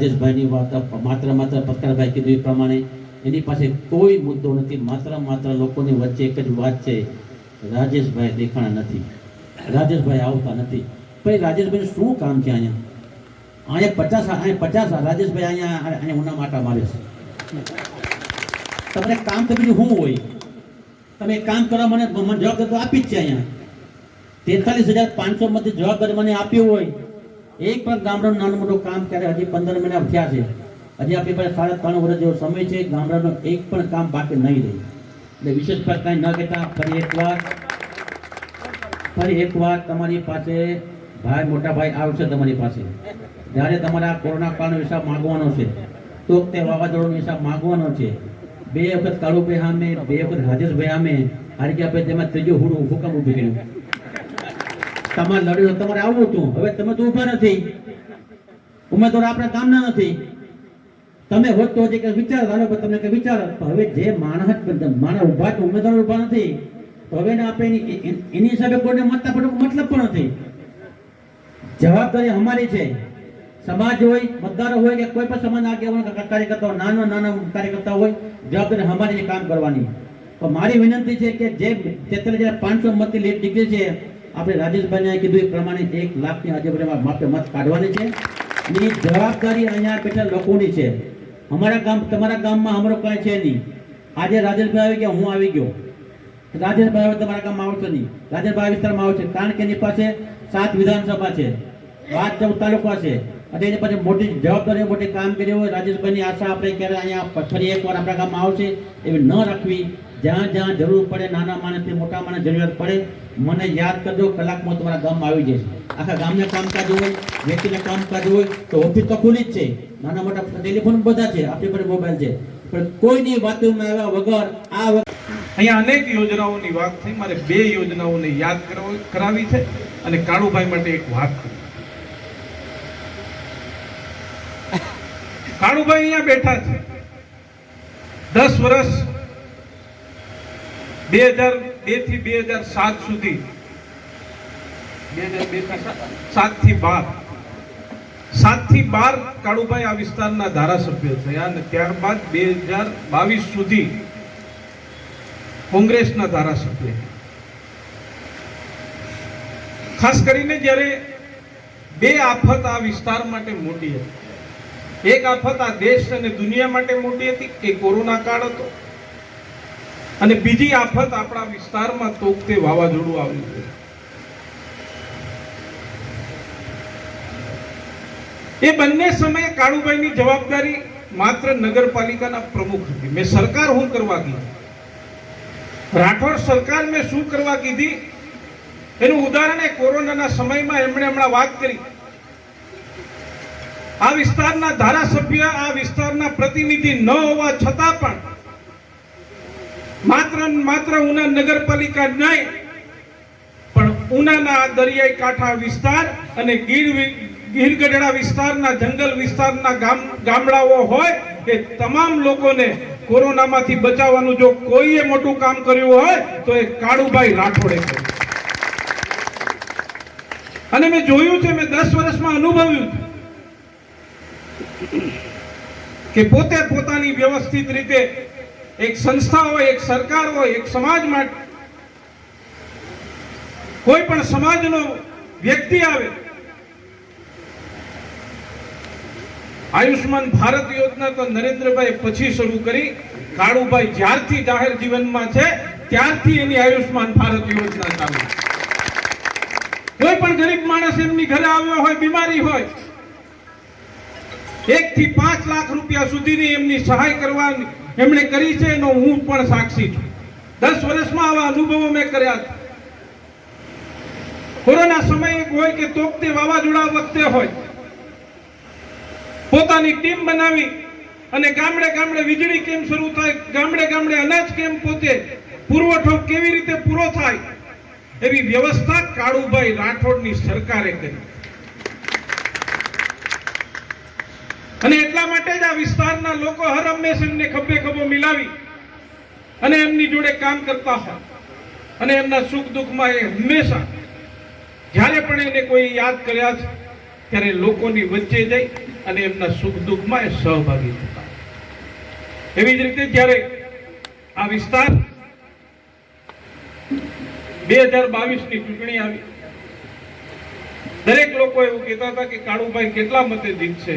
રાજેશભાઈની વાત માત્ર માત્ર પત્રકારભાઈ કીધું એ પ્રમાણે. એની પાસે કોઈ મુદ્દો નથી. માત્ર માત્ર લોકોની વચ્ચે એક જ વાત છે, રાજેશભાઈ દેખાણા નથી. રાજેશભાઈ આવતા નથી. ભાઈ રાજેશભાઈ શું કામ છે અહીંયા? અહીંયા પચાસ અહીંયા પચાસ રાજેશભાઈ અહીંયા અહીંયા ઉના માટા મારે છે. તમને કામ તો બીજું શું હોય? તમે કામ કરવા મને મને જવાબ આપી જ છે અહીંયા. તેતાલીસ હજાર પાંચસો માંથી જવાબદારી મને આપ્યું હોય. એક પણ ગામડાનું નાનું મોટું કામ ત્યારે હજી પંદર મહિના થયા છે. હજી આપણી પાસે સાડા ત્રણ વર્ષ જેવો સમય છે, ગામડાનું એક પણ કામ બાકી નહીં રહે એટલે વિશેષ પર કાંઈ ન કહેતા, ફરી એકવાર ફરી એકવાર તમારી પાસે ભાઈ, મોટા ભાઈ આવશે તમારી પાસે. જ્યારે તમારા કોરોના કાળનો હિસાબ માંગવાનો છે તો તે વાવાઝોડાનો હિસાબ માગવાનો છે. બે વખત કાળુભાઈ સામે, બે વખત રાજેશભાઈ સામે, હારી ગયા પછી તેમાં ત્રીજો હુડું હુકમ ઊભું કર્યું. તમારે લડ્યું, તમારે આવવું હતું. હવે તમે તો ઊભા નથી. ઉમેદવાર આપણા કામના નથી. તમે હોત તો હજી વિચાર હાલો, પણ તમને કઈ વિચાર હવે જે માણસ માણસ ઊભા છે, ઉમેદવાર ઊભા નથી હવે આપણે એની હિસાબે કોઈને મતતા પડે મતલબ પણ નથી. જવાબદારી અમારી છે. સમાજ હોય, મતદારો હોય કે કોઈ પણ સમાજ આગેવાન કાર્યકર્તાઓ, નાના, નાનો કાર્યકર્તા હોય, જવાબદારી અમારી કામ કરવાની. તો મારી વિનંતી છે કે જે તેત્રીસ હજાર પાંચસો મતની લીડ નીકળી છે આપણે રાજેશભાઈને કીધું એ પ્રમાણે એક લાખની આજુબાજુમાં માપે મત કાઢવાની છે. એની જવાબદારી અહીંયા બેઠા લોકોની છે? અમારા ગામ, તમારા ગામમાં અમારો કાંઈ છે નહીં. આજે રાજેશભાઈ આવી ગયા, હું આવી ગયો. રાજેશભાઈ હવે તમારા ગામમાં આવશે નહીં. રાજેશભાઈ વિસ્તારમાં આવશે, કારણ કે એની પાસે સાત વિધાનસભા છે, વાત ચૌદ તાલુકા છે. અને એની પાસે મોટી જવાબદારી મોટી કામગીરી હોય. રાજેશભાઈની આશા આપણે ક્યારે અહીંયા ફરી એકવાર આપણા ગામમાં આવશે એવી ન રાખવી. જ્યાં જ્યાં જરૂર પડે, નાના માણસથી મોટા માણસ જરૂરિયાત પડે, મને યાદ કરજો, કલાકમાં તમારા ગામમાં આવી જશે આખા ગામને કામકાજ હોય, વ્યક્તિને કામકાજ હોય, તો ઓફિસ તો ખુલ્લી જ છે. નાના મોટા ટેલિફોન બધા છે, આપણી પાસે મોબાઈલ છે. પણ કોઈની વાતોમાં આવ્યા વગર આ અહીંયા અનેક યોજનાઓની વાત થઈ. મારે બે યોજનાઓને યાદ કરાવ- છે અને કાળુભાઈ માટે એક વાત કરી. કાળુભાઈ અહીંયા બેઠા છે. દસ વર્ષ બે હજાર બેથી બે હજાર સાત સુધી. બે હજાર બે સાત? થી બાર. સાતથી બાર કાળુભાઈ આ વિસ્તારના ધારાસભ્ય થયા અને ત્યારબાદ બે હજાર બાવીસ સુધી કોંગ્રેસના ધારાસભ્ય. ખાસ કરીને જ્યારે બે આફત આ વિસ્તાર માટે મોટી હતી. એક આફત આ દેશ અને દુનિયા માટે મોટી હતી કે કોરોના કાળ હતો. અને બીજી આફત આપણા વિસ્તારમાં તોકતે વાવાઝોડું આવ્યું છે એ બંને સમયે કાળુભાઈની જવાબદારી માત્ર નગરપાલિકાના પ્રમુખ હતી. મેં સરકાર હું કરવા કીધી રાઠોડ સરકાર મેં શું કરવા કીધી? એનું ઉદાહરણ એ કોરોનાના સમયમાં એમણે હમણાં વાત કરી. આ વિસ્તારના ધારાસભ્ય, આ વિસ્તારના પ્રતિનિધિ ન હોવા છતાં પણ માત્ર માત્ર ઉના નગરપાલિકા નહીં, પણ ઉનાના દરિયાઈ કાંઠા વિસ્તાર અને ગીર ગીરગઢડા વિસ્તારના, જંગલ વિસ્તારના ગામ, ગામડાઓ હોય, એ તમામ લોકોને કોરોનામાંથી બચાવવાનું જો કોઈએ મોટું કામ કર્યું હોય, તો એ કાળુભાઈ રાઠોડે કર્યું. અને મેં જોયું છે, મેં દસ વર્ષમાં અનુભવ્યું છે કે પોતે પોતાની વ્યવસ્થિત રીતે એક સંસ્થા હોય, એક સરકાર હોય, એક સમાજ માટે. કોઈ પણ સમાજનો વ્યક્તિ આવે આયુષ્માન ભારત યોજના તો નરેન્દ્રભાઈ પછી શરૂ કરી. કાળુભાઈ જ્યારથી જાહેર જીવનમાં છે, ત્યારથી એની આયુષ્માન ભારત યોજના ચાલુ કોઈ પણ ગરીબ માણસ એમની ઘરે આવ્યો હોય, બીમારી હોય એક થી પાંચ લાખ રૂપિયા સુધીની એમની સહાય કરવાની એમણે કરી છે એનો હું પણ સાક્ષી છું. દસ વર્ષમાં આવા અનુભવો મેં કર્યા છે. કોરોના સમયે હોય કે તોકતે વાવાઝોડા વખતે હોય. પોતાની ટીમ બનાવી અને ગામડે ગામડે વીજળી કેમ શરૂ થાય, ગામડે ગામડે અનાજ કેમ પોતે, પુરવઠો કેવી રીતે પૂરો થાય, એવી વ્યવસ્થા કાળુભાઈ રાઠોડની સરકારે કરી. અને એટલા માટે જ આ વિસ્તારના લોકો હર હંમેશ એમને ખભે ખભો મિલાવી અને એમની જોડે કામ કરતા હોય. અને એમના સુખ દુઃખમાં એ હંમેશા જ્યારે પણ એને કોઈ યાદ કર્યા છે, ત્યારે લોકોની વચ્ચે જઈ અને એમના સુખ દુઃખમાં એ સહભાગી થતા એવી જ રીતે જ્યારે આ વિસ્તાર બે હજાર બાવીસની ચૂંટણી આવી, દરેક લોકો એવું કહેતા હતા કે કાળુભાઈ કેટલા મતે જીતશે?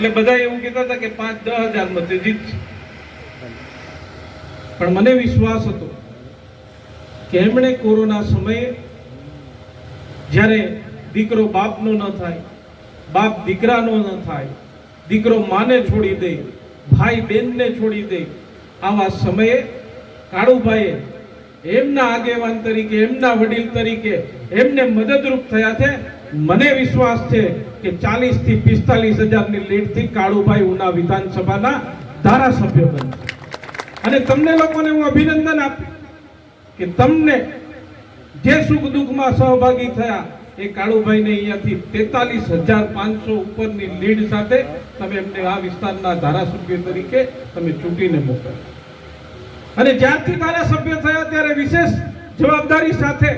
એટલે બધા એવું કહેતા હતા કે પાંચ દસ હજાર મતે જીતશે પણ મને વિશ્વાસ હતો કે એમણે કોરોના સમયે જ્યારે દીકરો બાપનો ન થાય, બાપ દીકરાનો ન થાય, દીકરો માને છોડી દે, ભાઈ બેનને છોડી દે, આવા સમયે કાળુભાઈએ એમના આગેવાન તરીકે, એમના વડીલ તરીકે એમને મદદરૂપ થયા છે. મને વિશ્વાસ છે કે ચાલીસથી પિસ્તાલીસ હજારની લીડથી કાળુભાઈ ઉના વિધાનસભાના ધારાસભ્ય બનશે અને તમને લોકોને હું અભિનંદન આપું કે તમને જે સુખ દુઃખમાં સહભાગી થયા એ કાળુભાઈને અહીંયાથી તેતાલીસ હજાર પાંચસો ઉપરની લીડ સાથે તમે એમને આ વિસ્તારના ધારાસભ્ય તરીકે તમે ચૂંટીને મોકલ્યા. અને જ્યારથી ધારાસભ્ય થયા ત્યારે વિશેષ જવાબદારી સાથે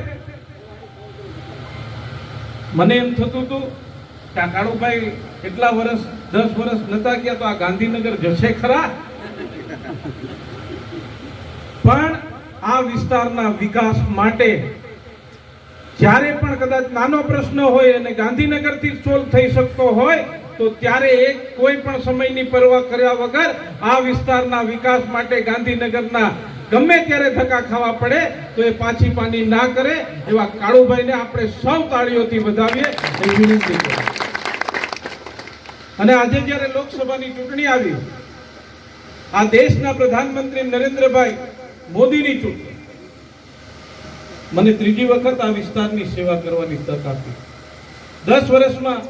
મને એમ થતું હતું કે આ કાળુભાઈ એટલા વર્ષ, દસ વર્ષ નતા ગયા તો આ ગાંધીનગર જશે ખરા? પણ આ વિસ્તારના વિકાસ માટે જ્યારે પણ કદાચ નાનો પ્રશ્ન હોય અને ગાંધીનગરથી સોલ્વ થઈ શકતો હોય, તો ત્યારે એક કોઈ પણ સમયની પરવા કર્યા વગર આ વિસ્તારના વિકાસ માટે ગાંધીનગરના ગમે ત્યારે ધક્કા ખાવા પડે, તો એ પાછી પાની ના કરે, એવા કાળુભાઈને આપણે સૌ તાળીઓથી વધાવીએ, એ વિનંતી અને આજે જ્યારે લોકસભાની ચૂંટણી આવી, આ દેશના પ્રધાનમંત્રી નરેન્દ્રભાઈ મોદીની ચૂંટણી, મને ત્રીજી વખત આ વિસ્તારની સેવા કરવાની તક આપી. દસ વર્ષમાં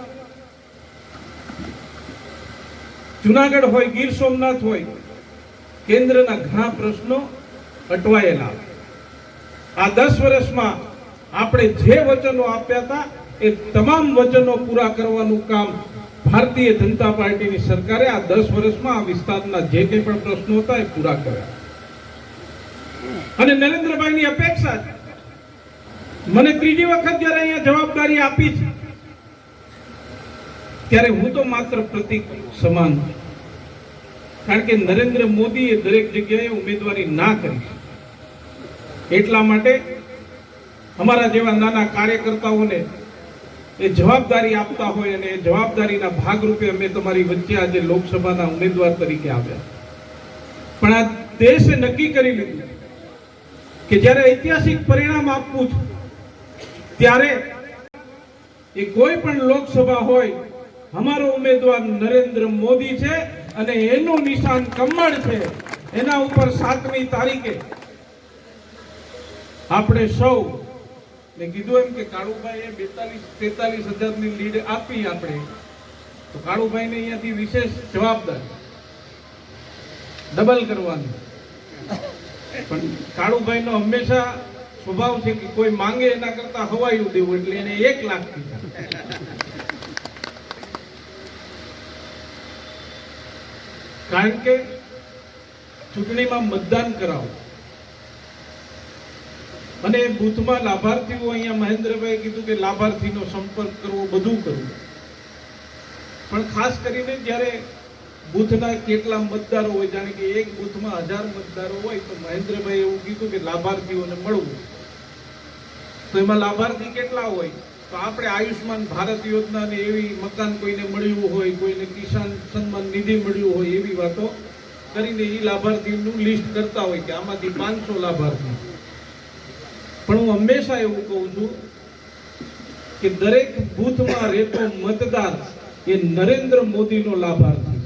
જુનાગઢ હોય, ગીર સોમનાથ હોય, કેન્દ્રના ઘણા પ્રશ્નો અટવાયેલા. આ દસ વર્ષમાં આપણે જે વચનો આપ્યા હતા, એ તમામ વચનો પૂરા કરવાનું કામ ભારતીય જનતા પાર્ટીની સરકારે આ દસ વર્ષમાં આ વિસ્તારના જે કંઈ પણ પ્રશ્નો હતા એ પૂરા કર્યા. અને નરેન્દ્રભાઈની અપેક્ષા છે. મને ત્રીજી વખત જ્યારે અહીંયા જવાબદારી આપી છે, ત્યારે હું તો માત્ર પ્રતિક સમાન છું. કારણ કે નરેન્દ્ર મોદીએ દરેક જગ્યાએ ઉમેદવારી ના કરી. એટલા માટે અમારા જેવા નાના કાર્યકર્તાઓને એ જવાબદારી આપતા હોય અને એ જવાબદારીના ભાગરૂપે અમે તમારી વચ્ચે આજે લોકસભાના ઉમેદવાર તરીકે આવ્યા. પણ આ દેશે નક્કી કરી લીધું કે જ્યારે ઐતિહાસિક પરિણામ આપવું છે, ત્યારે એ કોઈ પણ લોકસભા હોય, અમારો ઉમેદવાર નરેન્દ્ર મોદી છે અને એનું નિશાન કમળ છે. એના ઉપર સાતમી તારીખે આપણે સૌ મેં કીધું એમ કે કાળુભાઈએ બેતાલીસ, તેતાલીસ હજારની લીડ આપી આપણે. તો કાળુભાઈને અહીંયાથી વિશેષ જવાબદાર ડબલ કરવાની. પણ કાળુભાઈનો હંમેશા સ્વભાવ છે કે કોઈ માંગે એના કરતા હવાયું દેવું એટલે એને એક લાખ દીધા કારણ કે ચૂંટણીમાં મતદાન કરાવો. અને બૂથમાં લાભાર્થીઓ અહીંયા મહેન્દ્રભાઈ કીધું કે લાભાર્થીનો સંપર્ક કરવો, બધું કરવું. પણ ખાસ કરીને જ્યારે બૂથના કેટલા મતદારો હોય, જાણે કે એક બૂથમાં હજાર મતદારો હોય, તો મહેન્દ્રભાઈ એવું કીધું કે લાભાર્થીઓને મળવું. તો એમાં લાભાર્થી કેટલા હોય? તો આપણે આયુષ્માન ભારત યોજના ને એવી મકાન કોઈને મળ્યું હોય, કોઈને કિસાન સન્માન નિધિ મળ્યું હોય એવી વાતો કરીને એ લાભાર્થીનું લિસ્ટ કરતા હોય કે આમાંથી પાંચસો લાભાર્થી. પણ હું હંમેશા એવું કહું છું કે દરેક બૂથમાં રહેતો મતદાર એ નરેન્દ્ર મોદીનો લાભાર્થી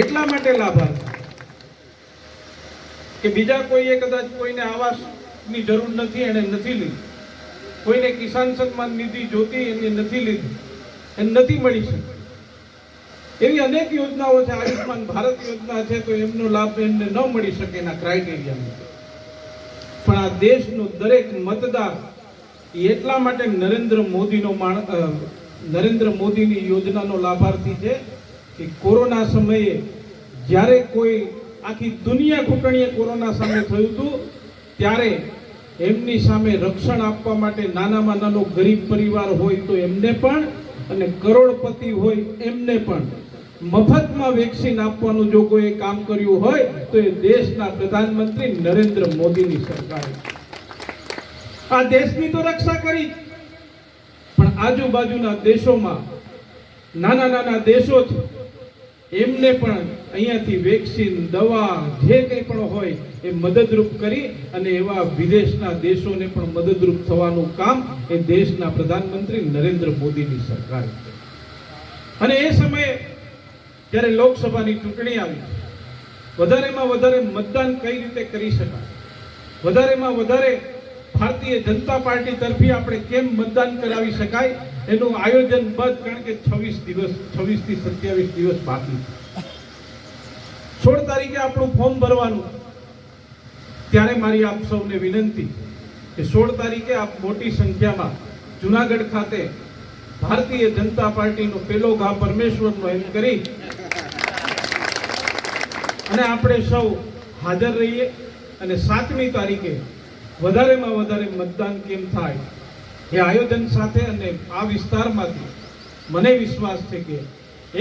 એટલા માટે લાભાર્થી. કે બીજા કોઈએ કદાચ કોઈને આવાસની જરૂર નથી, એને નથી લીધી. કોઈને કિસાન સન્માન નિધિ જોતી એને નથી લીધી. એને નથી મળી શકતી એવી અનેક યોજનાઓ છે આયુષ્માન ભારત યોજના છે, તો એમનો લાભ એમને ન મળી શકે એના ક્રાઇટેરિયા પણ આ દેશનો દરેક મતદાર એટલા માટે નરેન્દ્ર મોદીનો નરેન્દ્ર મોદીની યોજનાનો લાભાર્થી છે કે કોરોના સમયે જ્યારે કોઈ આખી દુનિયા ઘૂંટણીએ કોરોના સામે થયું હતું, ત્યારે એમની સામે રક્ષણ આપવા માટે નાનામાં નાનો ગરીબ પરિવાર હોય તો એમને પણ, અને કરોડપતિ હોય એમને પણ. મફતમાં વેક્સિન આપવાનું જો કોઈ કામ કર્યું હોય, તો એ દેશના પ્રધાનમંત્રી નરેન્દ્ર મોદીની સરકારે. આ દેશની તો રક્ષા કરી. પણ આજુબાજુના દેશોમાં, નાના નાના દેશો છે એમને પણ અહીંયાથી વેક્સિન, દવા, જે કંઈ પણ હોય એ મદદરૂપ કરી અને એવા વિદેશના દેશોને પણ મદદરૂપ થવાનું કામ એ દેશના પ્રધાનમંત્રી નરેન્દ્ર મોદીની સરકાર અને એ સમયે જ્યારે લોકસભાની ચૂંટણી આવી, વધારેમાં વધારે મતદાન કઈ રીતે કરી શકાય? વધારેમાં વધારે ભારતીય જનતા પાર્ટી તરફી આપણે કેમ મતદાન કરાવી શકાય? એનું આયોજન બધ કારણ કે છવ્વીસ દિવસ, છવ્વીસથી સત્યાવીસ દિવસ બાકી સોળ તારીખે આપણું ફોર્મ ભરવાનું. ત્યારે મારી આપ સૌને વિનંતી કે સોળ તારીખે આપ મોટી સંખ્યામાં જુનાગઢ ખાતે ભારતીય જનતા પાર્ટીનો પેલો ઘા પરમેશ્વરનો એમ કરી અને આપણે સૌ હાજર રહીએ અને સાતમી તારીખે વધારેમાં વધારે મતદાન કેમ થાય એ આયોજન સાથે અને આ વિસ્તારમાંથી મને વિશ્વાસ છે કે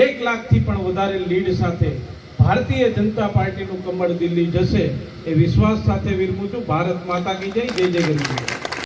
એક લાખથી પણ વધારે લીડ સાથે ભારતીય જનતા પાર્ટીનું કમળ દિલ્હી જશે એ વિશ્વાસ સાથે વિરમું છું. ભારત માતા કી જય જય જય ગરીબ